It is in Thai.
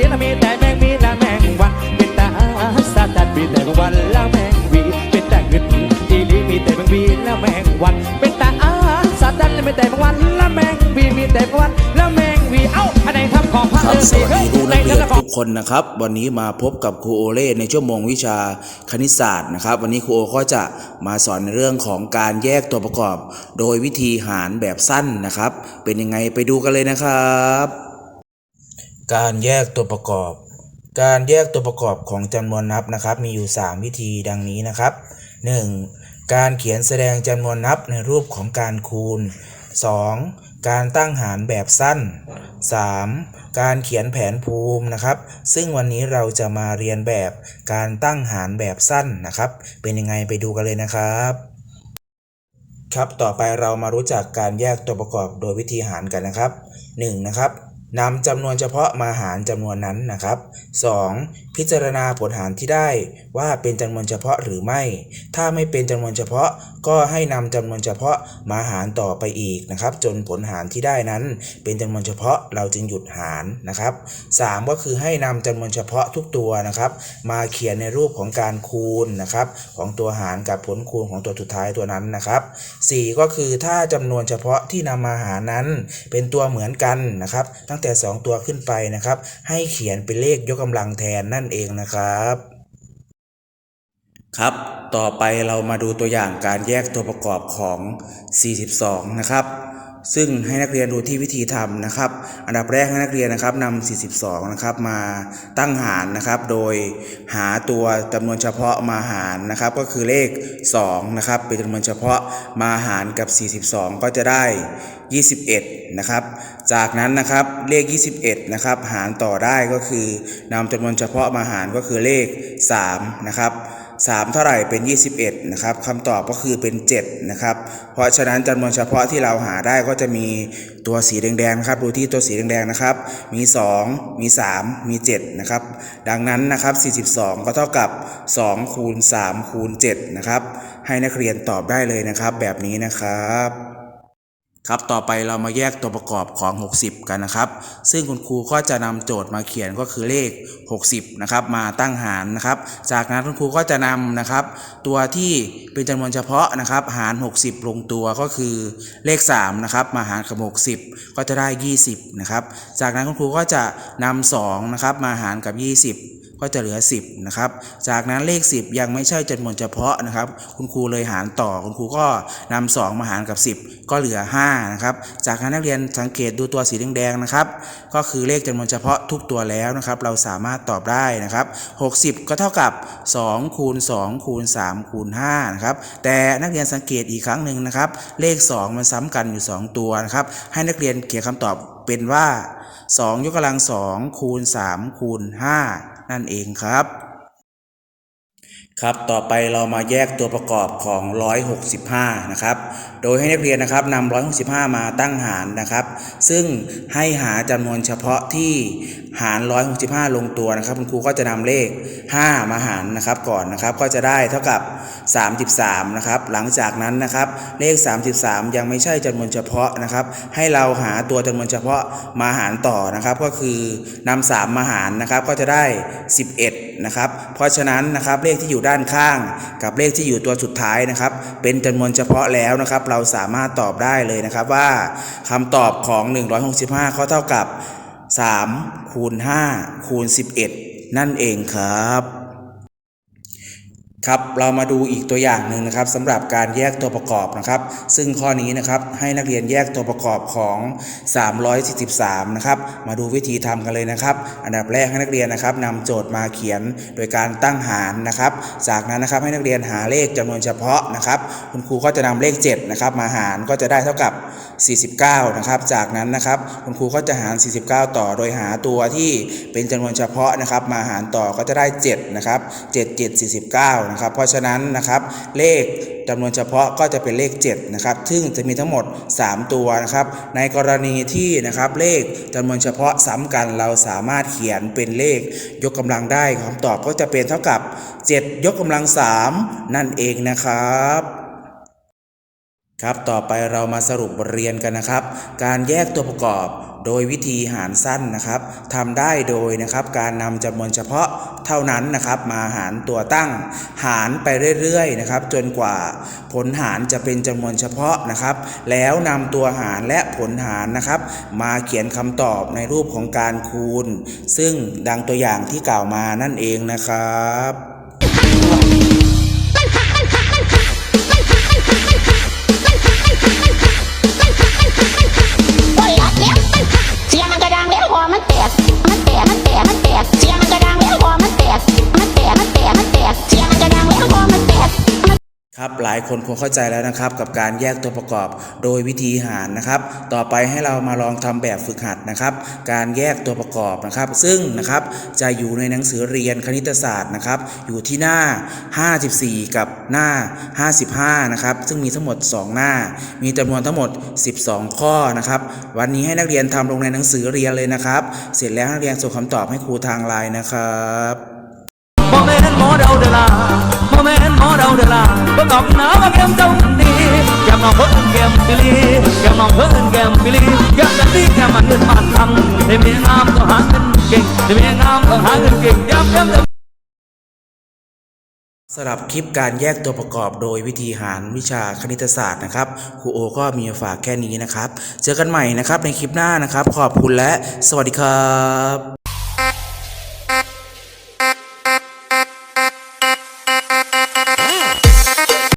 ีละมีแต่แมงมีละแมงวันเป็นตาสาตัดมีแต่แมงวันละแมงวีเป็นแตาเงินอีลีมีแต่แมงวีละแมงวันเป็นตาสาตัดมีแต่แมงวันละแมงวีมีแต่แมงวันละแมงวีเอ้าอันไหนทำของพระครับสวัสเฮ้ดีครูนักเรียนในทุกคนนะครับ วันนี้มาพบกับครูโอเล่ในชั่วโมงวิชาคณิตศาสตร์นะครับ วันนี้ครูโอก็จะมาสอนในเรื่องของการแยกตัวประกอบ โดยวิธีหารแบบสั้นนะครับ เป็นยังไงไปดูกันเลยนะครับ การแยกตัวประกอบ การแยกตัวประกอบของจำนวนนับนะครับ มีอยู่ 3 วิธีดังนี้นะครับ 1. การเขียนแสดงจำนวนนับในรูปของการคูณ 2. การตั้งหารแบบสั้น 3. การเขียนแผนภูมินะครับ ซึ่งวันนี้เราจะมาเรียนแบบการตั้งหารแบบสั้นนะครับ เป็นยังไงไปดูกันเลยนะครับครับ ต่อไปเรามารู้จักการแยกตัวประกอบโดยวิธีหารกันนะครับ 1. นะครับ นำจำนวนเฉพาะมาหารจำนวนนั้นนะครับ 2. พิจารณาผลหารที่ได้ว่าเป็นจำนวนเฉพาะหรือไม่ ถ้าไม่เป็นจำนวนเฉพาะก็ให้นำจำนวนเฉพาะมาหารต่อไปอีกนะครับ จนผลหารที่ได้นั้น เป็นจำนวนเฉพาะเราจึงหยุดหารนะครับ 3. ก็คือให้นำจำนวนเฉพาะทุกตัวนะครับ มาเขียนในรูปของการคูณนะครับ ของตัวหารกับผลคูณของตัวสุดท้ายตัวนั้นนะครับ 4 ก็คือถ้าจำนวนเฉพาะที่นำมาหารนั้น เป็นตัวเหมือนกันนะครับ ตั้งแต่ 2 ตัวขึ้นไปนะครับ ให้เขียนเป็นเลขยกกำลังแทนนั่นเองนะครับ ครับ ต่อไปเรามาดูตัวอย่างการแยกตัวประกอบของ 42 นะครับซึ่งให้นักเรียนดูที่วิธีทำนะครับ อันดับแรกให้นักเรียนนะครับนำ42 นะครับมาตั้งหารนะครับ โดยหาตัวจำนวนเฉพาะมาหารนะครับ ก็คือเลข2นะครับ เป็นจำนวนเฉพาะมาหารกับ 42 ก็จะได้ 21 นะครับ จากนั้นนะครับเลข 21 นะครับ หารต่อได้ก็คือนำจำนวนเฉพาะมาหารก็คือเลข 3 นะครับ3 เท่าไหร่เป็น 21 นะครับคำตอบก็คือเป็น 7 นะครับ เพราะฉะนั้นจำนวนเฉพาะที่เราหาได้ก็จะมีตัวสีแดงๆครับ ดูที่ตัวสีแดงๆนะครับ มี 2 มี 3 มี 7 นะครับ ดังนั้นนะครับ 42 ก็เท่ากับ 2 คูณ 3 คูณ 7 นะครับ ให้นักเรียนตอบได้เลยนะครับ แบบนี้นะครับ ครับต่อไปเรามาแยกตัวประกอบของ 60 กันนะครับ ซึ่งคุณครูก็จะนำโจทย์มาเขียนก็คือเลข 60 นะครับ มาตั้งหารนะครับ จากนั้นคุณครูก็จะนำนะครับ ตัวที่เป็นจำนวนเฉพาะนะครับ หาร 60 ลงตัวก็คือเลข3นะครับมาหารกับ 60 ก็จะได้ 20 นะครับ จากนั้นคุณครูก็จะนำ2นะครับมาหารกับ 20 ก็จะเหลือ 10นะครับจากนั้นเลข 10 ยังไม่ใช่จำนวนเฉพาะนะครับ คุณครูเลยหารต่อคุณครูก็นำ2มาหารกับ 10 ก็เหลือ5นะครับจากนั้นนักเรียนสังเกตดูตัวสีแดงๆนะครับ ก็คือเลขจำนวนเฉพาะทุกตัวแล้วนะครับ เราสามารถตอบได้นะครับ 60 ก็เท่ากับ2คูณ2คูณ3คูณ5นะครับแต่นักเรียนสังเกตอีกครั้งหนึ่งนะครับ เลข 2 มันซ้ำกันอยู่ 2 ตัวนะครับ ให้นักเรียนเขียนคำตอบ เป็นว่า2ยกกำลัง2คูณ3คูณ5นั่นเองครับ ครับ ต่อไปเรามาแยกตัวประกอบของ 165 นะครับ โดยให้นักเรียนนะครับนำ165 มาตั้งหารนะครับ ซึ่งให้หาจำนวนเฉพาะที่หาร 165 ลงตัวนะครับ คุณครูก็จะนำเลข 5 มาหารนะครับก่อนนะครับ ก็จะได้เท่ากับ 33 นะครับ หลังจากนั้นนะครับ เลข 33 ยังไม่ใช่จำนวนเฉพาะนะครับ ให้เราหาตัวจำนวนเฉพาะมาหารต่อนะครับ ก็คือนำ3มาหารนะครับ ก็จะได้ 11 นะครับ เพราะฉะนั้นนะครับเลขที่อยู่ด้านข้าง กับเลขที่อยู่ตัวสุดท้ายนะครับ เป็นจำนวนเฉพาะแล้วนะครับ เราสามารถตอบได้เลยนะครับว่าคำตอบของ 165เขาเท่ากับ3คูณ5คูณ11 นั่นเองครับ ครับเรามาดูอีกตัวอย่างหนึ่งนะครับสำหรับการแยกตัวประกอบนะครับ ซึ่งข้อนี้นะครับให้นักเรียนแยกตัวประกอบของ 343 นะครับ มาดูวิธีทำกันเลยนะครับ อันดับแรกให้นักเรียนนะครับนำโจทย์มาเขียนโดยการตั้งหารนะครับ จากนั้นนะครับให้นักเรียนหาเลขจำนวนเฉพาะนะครับ คุณครูก็จะนำเลข7นะครับมาหารก็จะได้เท่ากับ 49 นะครับ จากนั้นนะครับคุณครูก็จะหาร 49 ต่อโดยหาตัวที่เป็นจำนวนเฉพาะนะครับ มาหารต่อก็จะได้7นะครับ7 7 49นะครับ เพราะฉะนั้นนะครับเลขจำนวนเฉพาะก็จะเป็นเลข7นะครับซึ่งจะมีทั้งหมด 3 ตัวนะครับ ในกรณีที่นะครับเลขจำนวนเฉพาะซ้ำกันเราสามารถเขียนเป็นเลขยกกำลังได้คำตอบก็จะเป็นเท่ากับ 7 ยกกำลัง 3 นั่นเองนะครับครับ ต่อไปเรามาสรุปบทเรียนกันนะครับ การแยกตัวประกอบ โดยวิธีหารสั้นนะครับทำได้โดยนะครับการนำจำนวนเฉพาะเท่านั้นนะครับ มาหารตัวตั้ง หารไปเรื่อยๆนะครับ จนกว่าผลหารจะเป็นจำนวนเฉพาะนะครับ แล้วนำตัวหารและผลหารนะครับ มาเขียนคำตอบในรูปของการคูณ ซึ่งดังตัวอย่างที่กล่าวมานั่นเองนะครับ ครับหลายคนคงเข้าใจแล้วนะครับ กับการแยกตัวประกอบโดยวิธีหารนะครับ ต่อไปให้เรามาลองทำแบบฝึกหัดนะครับ การแยกตัวประกอบนะครับ ซึ่งนะครับจะอยู่ในหนังสือเรียนคณิตศาสตร์นะครับ อยู่ที่หน้า 54 กับหน้า 55 นะครับ ซึ่งมีทั้งหมด 2 หน้า มีจำนวนทั้งหมด 12 ข้อนะครับ วันนี้ให้นักเรียนทำลงในหนังสือเรียนเลยนะครับ เสร็จแล้วนักเรียนส่งคำตอบให้ครูทางไลน์นะครับ โมเมนต์หมอดาเดอลาโมเมนหมอเดาเดลาบิ่งอกหนาว่าแก้มเจ้าดีแก้มน้องเพิ่นแก้มปิลีแก้มน้องเพิ่นแก้มปิลีแก้มกันดีแก้มมันเงินมันทำให้เมียงามต้องหาเงินเก่งให้เมียงามต้องหาเงินเก่งย้ำย้ำสำหรับคลิปการแยกตัวประกอบโดยวิธีหารวิชาคณิตศาสตร์นะครับครูโอก็มีฝากแค่นี้นะครับ เจอกันใหม่นะครับในคลิปหน้านะครับ ขอบคุณและสวัสดีครับ